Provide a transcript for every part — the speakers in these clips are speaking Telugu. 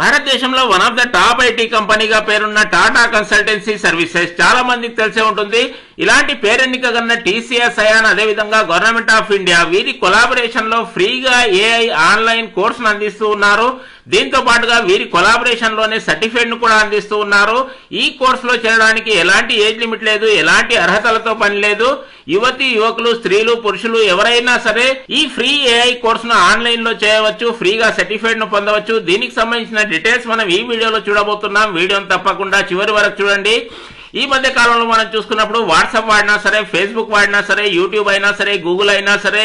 భారతదేశంలో one of the top IT కంపెనీగా పేరున్న టాటా కన్సల్టెన్సీ సర్వీసెస్ చాలా మందికి తెలిసే ఉంటుంది. ఇలాంటి పేరెన్నిక కన్నా టీసీఎస్ అయాన్ అదేవిధంగా గవర్నమెంట్ ఆఫ్ ఇండియా వీరి కొలాబరేషన్లో ఫ్రీగా ఏఐ ఆన్లైన్ కోర్సును అందిస్తూ ఉన్నారు. దీంతో పాటుగా వీరి కొలాబరేషన్లోనే ను కూడా అందిస్తూ ఉన్నారు. ఈ కోర్సులో చేరడానికి ఎలాంటి ఏజ్ లిమిట్ లేదు ఎలాంటి అర్హతలతో పని లేదు. యువతి యువకులు స్త్రీలు పురుషులు ఎవరైనా సరే ఈ ఫ్రీ ఏఐ కోర్సును ఆన్లైన్లో చేయవచ్చు ఫ్రీగా సర్టిఫికేట్ను పొందవచ్చు. దీనికి సంబంధించిన డీటెయిల్స్ మనం ఈ వీడియోలో చూడబోతున్నాం. వీడియోని తప్పకుండా చివరి వరకు చూడండి. ఈ మధ్య కాలంలో మనం చూసుకున్నప్పుడు వాట్సాప్ వాడినా సరే ఫేస్బుక్ వాడినా సరే యూట్యూబ్ అయినా సరే గూగుల్ అయినా సరే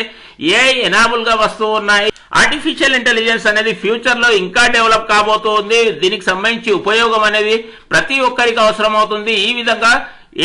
ఏఐ ఎనాబుల్గా వస్తూ ఉన్నాయి. ఆర్టిఫిషియల్ ఇంటెలిజెన్స్ అనేది ఫ్యూచర్లో ఇంకా డెవలప్ కాబోతోంది. దీనికి సంబంధించి ఉపయోగం అనేది ప్రతి ఒక్కరికి అవసరం అవుతుంది ఈ విధంగా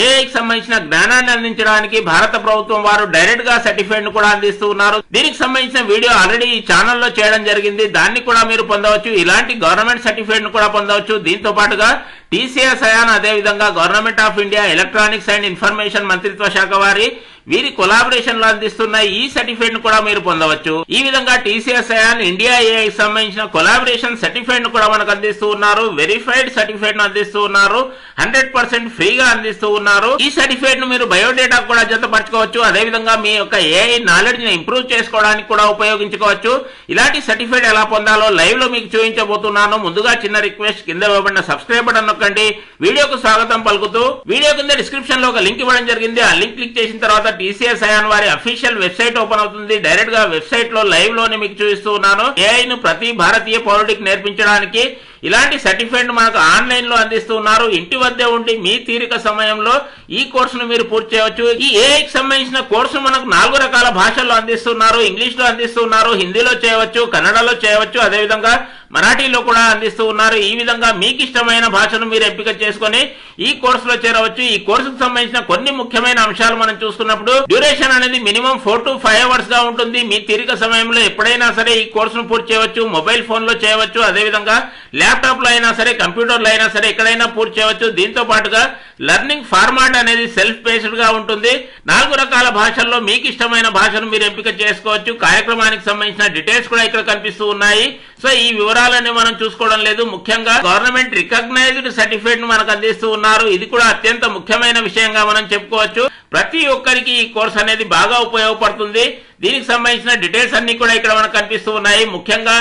ఏఐకి సంబంధించిన జ్ఞానాన్ని అందించడానికి భారత ప్రభుత్వం వారు డైరెక్ట్గా సర్టిఫికేట్ను కూడా అందిస్తూ ఉన్నారు. దీనికి సంబంధించిన వీడియో ఆల్రెడీ ఈ ఛానల్లో చేయడం జరిగింది. దాన్ని కూడా మీరు పొందవచ్చు. ఇలాంటి గవర్నమెంట్ సర్టిఫికేట్ను కూడా పొందవచ్చు. దీంతో పాటుగా టీసీఎస్ అయాన్ అదేవిధంగా government of India electronics and information మంత్రిత్వ శాఖ వారి వీరి కొలాబరేషన్లో అందిస్తున్న ఈ సర్టిఫికేట్ను కూడా మీరు పొందవచ్చు. ఈ విధంగా టీసీఎస్ అయాన్ ఇండియా ఏఐ సంబంధించిన కొలాబరేషన్ సర్టిఫికేట్ను కూడా మనకు అందిస్తూ ఉన్నారు. వెరిఫైడ్ సర్టిఫికేట్ను అందిస్తూ ఉన్నారు. హండ్రెడ్ పర్సెంట్ ఫ్రీగా అందిస్తూ ఉన్నారు. ఈ సర్టిఫికేట్ను మీరు బయోడేటా కూడా జతపరచుకోవచ్చు. అదే విధంగా మీ యొక్క ఏఐ నాలెడ్జ్ని ఇంప్రూవ్ చేసుకోవడానికి కూడా ఉపయోగించుకోవచ్చు. ఇలాంటి సర్టిఫికేట్ ఎలా పొందాలో లైవ్లో మీకు చూపించబోతున్నాను. ముందుగా చిన్న రిక్వెస్ట్ కింద ఇవ్వబడిన సబ్స్క్రైబ్ బటన్ నొక్కండి వీడియోకు స్వాగతం పలుకుతూ వీడియో కింద డిస్క్రిప్షన్లో ఒక లింక్ ఇవ్వడం జరిగింది. ఆ లింక్ క్లిక్ చేసిన తర్వాత టీసీఎస్ అయాన్ వారి అఫీషియల్ వెబ్సైట్ ఓపెన్ అవుతుంది. డైరెక్ట్గా వెబ్సైట్లో లైవ్లోనే మీకు చూపిస్తూ ఉన్నాను. ఏఐ ను ప్రతి భారతీయ పౌరుడికి నేర్పించడానికి ఇలాంటి సర్టిఫికేట్ మనకు ఆన్లైన్లో అందిస్తూ ఉన్నారు. ఇంటి వద్దే ఉండి మీ తీరిక సమయంలో ఈ కోర్సును మీరు పూర్తి చేయవచ్చు. ఈ ఏఐకి సంబంధించిన కోర్సు మనకు నాలుగు రకాల భాషల్లో అందిస్తున్నారు. ఇంగ్లీష్లో అందిస్తున్నారు హిందీలో చేయవచ్చు. కన్నడలో చేయవచ్చు. అదేవిధంగా మరాఠీలో కూడా అందిస్తూ ఉన్నారు. ఈ విధంగా మీకు ఇష్టమైన భాషను మీరు ఎంపిక చేసుకొని ఈ కోర్సులో చేరవచ్చు. ఈ కోర్సుకు సంబంధించిన కొన్ని ముఖ్యమైన అంశాలు మనం చూసుకున్నప్పుడు డ్యూరేషన్ అనేది మినిమం ఫోర్ టు ఫైవ్ అవర్స్గా ఉంటుంది. మీ తీరిక సమయంలో ఎప్పుడైనా సరే ఈ కోర్సును పూర్తి చేయవచ్చు. మొబైల్ ఫోన్లో చేయవచ్చు. అదేవిధంగా ల్యాప్టాప్లో అయినా సరే కంప్యూటర్లో అయినా సరే ఎక్కడైనా పూర్తి చేయవచ్చు. దీంతో పాటుగా లెర్నింగ్ ఫార్మాట్ అనేది సెల్ఫ్ బేస్డ్గా ఉంటుంది. నాలుగు రకాల భాషల్లో మీకు ఇష్టమైన భాషను మీరు ఎంపిక చేసుకోవచ్చు. కార్యక్రమానికి సంబంధించిన డీటెయిల్స్ కూడా ఇక్కడ కనిపిస్తూ ఉన్నాయి. సో ఈ వివరాలు వివరాలన్నీ మనం చూసుకోవడం లేదు. ముఖ్యంగా గవర్నమెంట్ రికగ్నైజ్డ్ సర్టిఫికేట్ మనకు అందిస్తూ ఉన్నారు. ఇది కూడా అత్యంత ముఖ్యమైన విషయంగా మనం చెప్పుకోవచ్చు. ప్రతి ఒక్కరికి ఈ కోర్స్ అనేది బాగా ఉపయోగపడుతుంది. దీనికి సంబంధించిన డీటెయిల్స్ అన్ని కూడా ఇక్కడ మనకు కనిపిస్తూ ఉన్నాయి. ముఖ్యంగా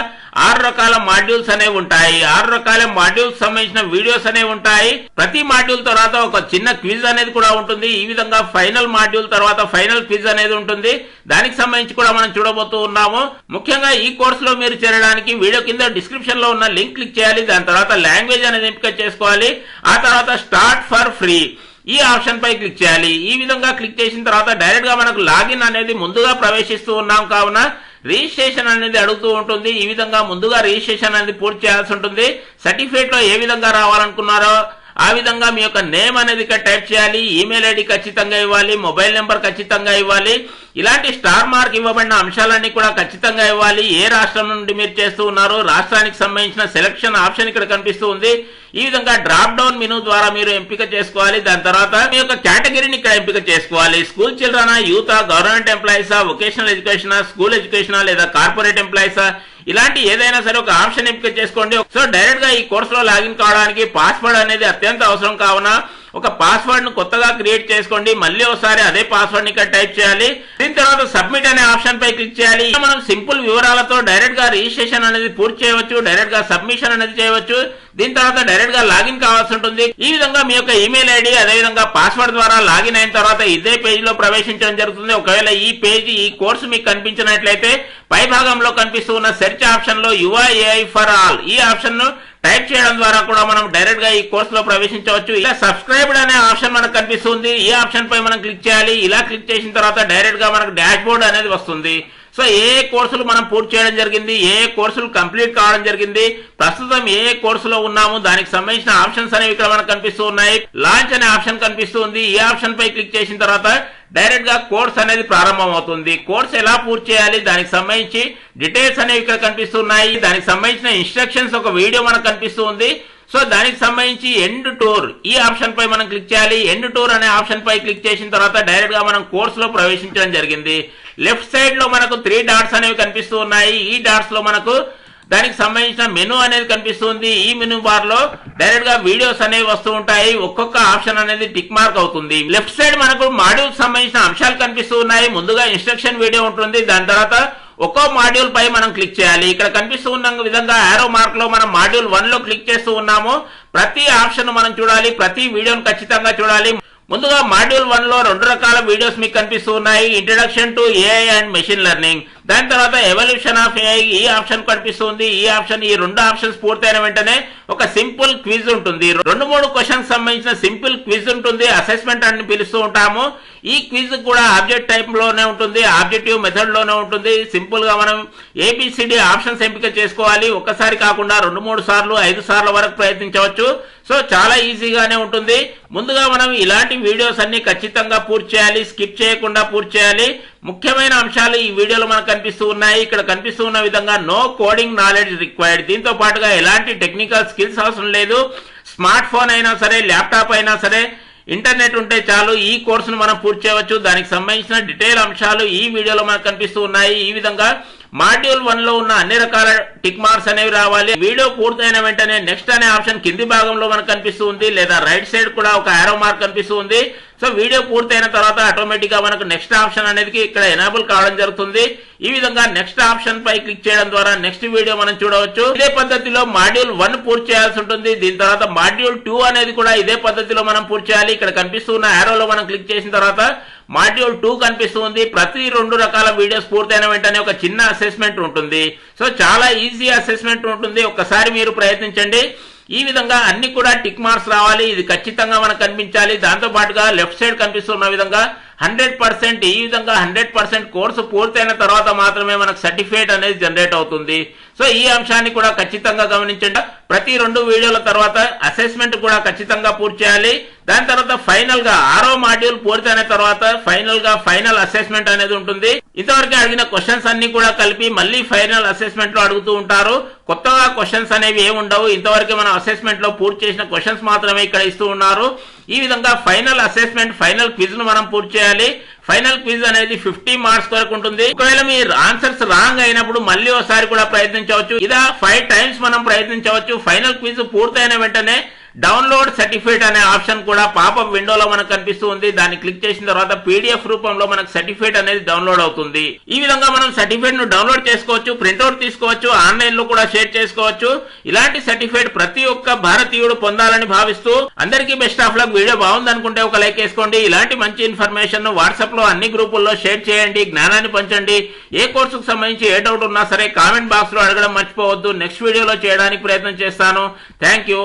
ఆరు రకాల మాడ్యూల్స్ అనేవి ఉంటాయి. ఆరు రకాల మాడ్యూల్స్ సంబంధించిన వీడియోస్ అనేవి ఉంటాయి. ప్రతి మాడ్యూల్ తర్వాత ఒక చిన్న క్విజ్ అనేది కూడా ఉంటుంది. ఈ విధంగా ఫైనల్ మాడ్యూల్ తర్వాత ఫైనల్ క్విజ్ అనేది ఉంటుంది. దానికి సంబంధించి కూడా మనం చూడబోతూ ఉన్నాము. ముఖ్యంగా ఈ కోర్సులో మీరు చేరడానికి వీడియో కింద డిస్క్రిప్షన్లో ఉన్న లింక్ క్లిక్ చేయాలి. దాని తర్వాత లాంగ్వేజ్ అనేది ఎంపిక చేసుకోవాలి. ఆ తర్వాత స్టార్ట్ ఫర్ ఫ్రీ. ఈ ఆప్షన్ పై క్లిక్ చేయాలి. ఈ విధంగా క్లిక్ చేసిన తర్వాత డైరెక్ట్గా మనకు లాగిన్ అనేది ముందుగా ప్రవేశిస్తూ ఉన్నాం కావున రిజిస్ట్రేషన్ అనేది అడుగుతూ ఉంటుంది. ఈ విధంగా ముందుగా రిజిస్ట్రేషన్ అనేది పూర్తి చేయాల్సి ఉంటుంది. సర్టిఫికేట్లో ఏ విధంగా రావాలనుకున్నారో ఆ విధంగా మీ యొక్క నేమ్ అనేది ఇక్కడ టైప్ చేయాలి. ఈమెయిల్ ఐడి ఖచ్చితంగా ఇవ్వాలి. మొబైల్ నెంబర్ ఖచ్చితంగా ఇవ్వాలి. ఇలాంటి స్టార్ మార్క్ ఇవ్వబడిన అంశాలన్నీ కూడా ఖచ్చితంగా ఇవ్వాలి. ఏ రాష్ట్రం నుండి మీరు చేస్తూ ఉన్నారో రాష్ట్రానికి సంబంధించిన సెలక్షన్ ఆప్షన్ ఇక్కడ కనిపిస్తూ ఉంది. ఈ విధంగా డ్రాప్ డౌన్ మెనూ ద్వారా మీరు ఎంపిక చేసుకోవాలి. దాని తర్వాత మీ యొక్క కేటగిరీని ఇక్కడ ఎంపిక చేసుకోవాలి. స్కూల్ చిల్డ్రనా యూత్ గవర్నమెంట్ ఎంప్లాయీసా వొకేషనల్ ఎడ్యుకేషనా స్కూల్ ఎడ్యుకేషనా లేదా కార్పొరేట్ ఎంప్లాయీసా? ఇలాంటి ఏదైనా సరే ఒక ఆప్షన్ ఎంపిక చేసుకోండి. సో డైరెక్ట్గా ఈ కోర్సులో లాగిన్ కావడానికి పాస్వర్డ్ అనేది అత్యంత అవసరం. కావున ఒక పాస్వర్డ్ను కొత్తగా క్రియేట్ చేసుకోండి. మళ్ళీ ఒకసారి అదే పాస్వర్డ్ని ఇక్కడ టైప్ చేయాలి. దీని తర్వాత సబ్మిట్ అనే ఆప్షన్ పై క్లిక్ చేయాలి. మనం సింపుల్ వివరాలతో డైరెక్ట్గా రిజిస్ట్రేషన్ అనేది పూర్తి చేయవచ్చు డైరెక్ట్గా సబ్మిషన్ అనేది చేయవచ్చు. దీని తర్వాత డైరెక్ట్గా లాగిన్ కావాల్సి ఉంటుంది. ఈ విధంగా మీ యొక్క ఈమెయిల్ ఐడి అదే విధంగా పాస్వర్డ్ ద్వారా లాగిన్ అయిన తర్వాత ఇదే పేజ్లో ప్రవేశించడం జరుగుతుంది. ఒకవేళ ఈ పేజ్ ఈ కోర్సు మీకు కనిపించినట్లయితే పై భాగంలో కనిపిస్తూ ఉన్న సెర్చ్ ఆప్షన్లో యువ ఏఐ ఫర్ ఆల్ ఈ ఆప్షన్ను టైప్ చేయడం ద్వారా కూడా మనం డైరెక్ట్గా ఈ కోర్స్లో ప్రవేశించవచ్చు. ఇలా సబ్స్క్రైబ్డ్ అనే ఆప్షన్ మనకు కనిపిస్తుంది. ఈ ఆప్షన్ పై మనం క్లిక్ చేయాలి. ఇలా క్లిక్ చేసిన తర్వాత డైరెక్ట్గా మనకు డాష్ బోర్డ్ అనేది వస్తుంది. సో ఏ కోర్సులు మనం పూర్తి చేయడం జరిగింది ఏ కోర్సులు కంప్లీట్ కావడం జరిగింది ప్రస్తుతం ఏ కోర్సులో ఉన్నాము దానికి సంబంధించిన ఆప్షన్స్ అనేవి ఇక్కడ మనకు కనిపిస్తూ ఉన్నాయి. లాంచ్ అనే ఆప్షన్ కనిపిస్తూ ఉంది. ఈ ఆప్షన్ పై క్లిక్ చేసిన తర్వాత డైరెక్ట్గా కోర్స్ అనేది ప్రారంభమవుతుంది. కోర్స్ ఎలా పూర్తి చేయాలి దానికి సంబంధించి డీటెయిల్స్ అనేవి ఇక్కడ కనిపిస్తున్నాయి దానికి సంబంధించిన ఇన్స్ట్రక్షన్స్ ఒక వీడియో మనకు కనిపిస్తూ ఉంది. సో దానికి సంబంధించి ఎండ్ టూర్ ఈ ఆప్షన్ పై మనం క్లిక్ చేయాలి. ఎండ్ టూర్ అనే ఆప్షన్ పై క్లిక్ చేసిన తర్వాత డైరెక్ట్గా మనం కోర్స్లో ప్రవేశించడం జరిగింది. లెఫ్ట్ సైడ్లో మనకు త్రీ డాట్స్ అనేవి కనిపిస్తూ ఉన్నాయి. ఈ డాట్స్లో మనకు దానికి సంబంధించిన మెనూ అనేది కనిపిస్తుంది. ఈ మెనూ బార్లో డైరెక్ట్గా వీడియోస్ అనేవి వస్తూ ఉంటాయి. ఒక్కొక్క ఆప్షన్ అనేది టిక్ మార్క్ అవుతుంది. లెఫ్ట్ సైడ్ మనకు మాడ్యూల్ సంబంధించిన అంశాలు కనిపిస్తూ ఉన్నాయి. ముందుగా ఇన్స్ట్రక్షన్ వీడియో ఉంటుంది. దాని తర్వాత ఒక్కో మాడ్యూల్ పై మనం క్లిక్ చేయాలి. ఇక్కడ కనిపిస్తూ ఉన్న విధంగా ఆరో మార్క్లో మనం మాడ్యూల్ వన్లో క్లిక్ చేస్తూ ఉన్నాము. ప్రతి ఆప్షన్ మనం చూడాలి. ప్రతి వీడియోను ఖచ్చితంగా చూడాలి. ముందుగా మాడ్యూల్ వన్లో రెండు రకాల వీడియోస్ మీకు కనిపిస్తూ ఉన్నాయి. Introduction to AI and machine learning దాని తర్వాత ఎవల్యూషన్ ఆఫ్ ఏఐ ఈ ఆప్షన్ కనిపిస్తుంది ఈ ఆప్షన్ ఈ రెండు ఆప్షన్స్ పూర్తయిన వెంటనే ఒక సింపుల్ క్విజ్ ఉంటుంది. రెండు మూడు క్వశ్చన్స్ సంబంధించిన సింపుల్ క్విజ్ ఉంటుంది. అసెస్మెంట్ అని పిలుస్తూ ఉంటాము. ఈ క్విజ్ కూడా ఆబ్జెక్ట్ టైప్లోనే ఉంటుంది ఆబ్జెక్టివ్ మెథడ్లోనే ఉంటుంది. సింపుల్గా మనం ఏబిసిడి ఆప్షన్స్ ఎంపిక చేసుకోవాలి. ఒక్కసారి కాకుండా రెండు మూడు సార్లు ఐదు సార్ల వరకు ప్రయత్నించవచ్చు. సో చాలా ఈజీగానే ఉంటుంది. ముందుగా మనం ఇలాంటి వీడియోస్ అన్ని ఖచ్చితంగా పూర్తి చేయాలి స్కిప్ చేయకుండా పూర్తి చేయాలి. ముఖ్యమైన అంశాలు ఈ వీడియోలో మనకు కనిపిస్తూ ఉన్నాయి. ఇక్కడ కనిపిస్తూ ఉన్న విధంగా నో కోడింగ్ నాలెడ్జ్ రిక్వైర్డ్ దీంతో పాటుగా ఎలాంటి టెక్నికల్ స్కిల్స్ అవసరం లేదు. స్మార్ట్ ఫోన్ అయినా సరే ల్యాప్టాప్ అయినా సరే ఇంటర్నెట్ ఉంటే చాలు ఈ కోర్సును మనం పూర్తి చేయవచ్చు. దానికి సంబంధించిన డీటెయిల్ అంశాలు ఈ వీడియోలో మనకు కనిపిస్తూ ఉన్నాయి. ఈ విధంగా మాడ్యూల్ వన్లో ఉన్న అన్ని రకాల టిక్ మార్క్స్ అనేవి రావాలి. వీడియో పూర్తయిన వెంటనే నెక్స్ట్ అనే ఆప్షన్ కింది భాగంలో మనకు కనిపిస్తూ ఉంది. లేదా రైట్ సైడ్ కూడా ఒక ఆరో మార్క్ కనిపిస్తూ ఉంది. సో వీడియో పూర్తయిన తర్వాత ఆటోమేటిక్గా మనకు నెక్స్ట్ ఆప్షన్ అనేది ఇక్కడ ఎనాబుల్ కావడం జరుగుతుంది. ఈ విధంగా నెక్స్ట్ ఆప్షన్ పై క్లిక్ చేయడం ద్వారా నెక్స్ట్ వీడియో మనం చూడవచ్చు. ఇదే పద్ధతిలో మాడ్యూల్ వన్ పూర్తి చేయాల్సి ఉంటుంది. దీని తర్వాత మాడ్యూల్ టూ అనేది కూడా ఇదే పద్ధతిలో మనం పూర్తి చేయాలి. ఇక్కడ కనిపిస్తున్న ఆరోలో మనం క్లిక్ చేసిన తర్వాత మాడ్యూల్ టూ కనిపిస్తుంది. ప్రతి రెండు రకాల వీడియోస్ పూర్తయిన వెంటనే ఒక చిన్న అసెస్మెంట్ ఉంటుంది. సో చాలా ఈజీ అసెస్మెంట్ ఉంటుంది. ఒక్కసారి మీరు ప్రయత్నించండి. ఈ విధంగా అన్ని కూడా టిక్ మార్క్స్ రావాలి ఇది ఖచ్చితంగా మనకు కనిపించాలి. దాంతో పాటుగా లెఫ్ట్ సైడ్ కనిపిస్తున్న విధంగా హండ్రెడ్ పర్సెంట్ ఈ విధంగా హండ్రెడ్ పర్సెంట్ కోర్సు పూర్తయిన తర్వాత మాత్రమే మనకు సర్టిఫికేట్ అనేది జనరేట్ అవుతుంది. సో ఈ అంశాన్ని కూడా ఖచ్చితంగా గమనించండి. ప్రతి రెండు వీడియోల తర్వాత అసెస్మెంట్ కూడా ఖచ్చితంగా పూర్తి చేయాలి. దాని తర్వాత ఫైనల్గా ఆరో మాడ్యూల్ పూర్తయిన తర్వాత ఫైనల్గా ఫైనల్ అసెస్మెంట్ అనేది ఉంటుంది. ఇంతవరకు అడిగిన క్వశ్చన్స్ అన్ని కూడా కలిపి మళ్ళీ ఫైనల్ అసెస్మెంట్లో అడుగుతూ ఉంటారు. కొత్తగా క్వశ్చన్స్ అనేవి ఏమి ఉండవు. ఇంతవరకు మనం అసెస్మెంట్లో పూర్తి చేసిన క్వశ్చన్స్ మాత్రమే ఇక్కడ ఇస్తూ ఉన్నారు. ఈ విధంగా ఫైనల్ అసెస్మెంట్ ఫైనల్ క్విజ్ను మనం పూర్తి చేయాలి. ఫైనల్ క్విజ్ అనేది ఫిఫ్టీ మార్క్స్ వరకు ఉంటుంది. ఒకవేళ మీ ఆన్సర్స్ రాంగ్ అయినప్పుడు మళ్ళీ ఒకసారి కూడా ప్రయత్నించవచ్చు. ఇదా ఫైవ్ టైమ్స్ మనం ప్రయత్నించవచ్చు. ఫైనల్ క్విజ్ పూర్తయిన వెంటనే డౌన్లోడ్ సర్టిఫికేట్ అనే ఆప్షన్ కూడా పాపప్ విండోలో మనకు కనిపిస్తూ ఉంది. దాన్ని క్లిక్ చేసిన తర్వాత పీడిఎఫ్ రూపంలో మనకు సర్టిఫికేట్ అనేది డౌన్లోడ్ అవుతుంది. ఈ విధంగా మనం సర్టిఫికేట్ను డౌన్లోడ్ చేసుకోవచ్చు ప్రింట్అవుట్ తీసుకోవచ్చు ఆన్లైన్లో కూడా షేర్ చేసుకోవచ్చు. ఇలాంటి సర్టిఫికేట్ ప్రతి ఒక్క భారతీయుడు పొందాలని భావిస్తూ అందరికీ బెస్ట్ ఆఫ్ లక్ వీడియో బాగుందనుకుంటే ఒక లైక్ వేసుకోండి. ఇలాంటి మంచి ఇన్ఫర్మేషన్ వాట్సాప్లో అన్ని గ్రూపుల్లో షేర్ చేయండి జ్ఞానాన్ని పంచండి. ఏ కోర్సుకు సంబంధించి ఏ డౌట్ ఉన్నా సరే కామెంట్ బాక్స్లో అడగడం మర్చిపోవద్దు. నెక్స్ట్ వీడియోలో చేయడానికి ప్రయత్నం చేస్తాను. Thank you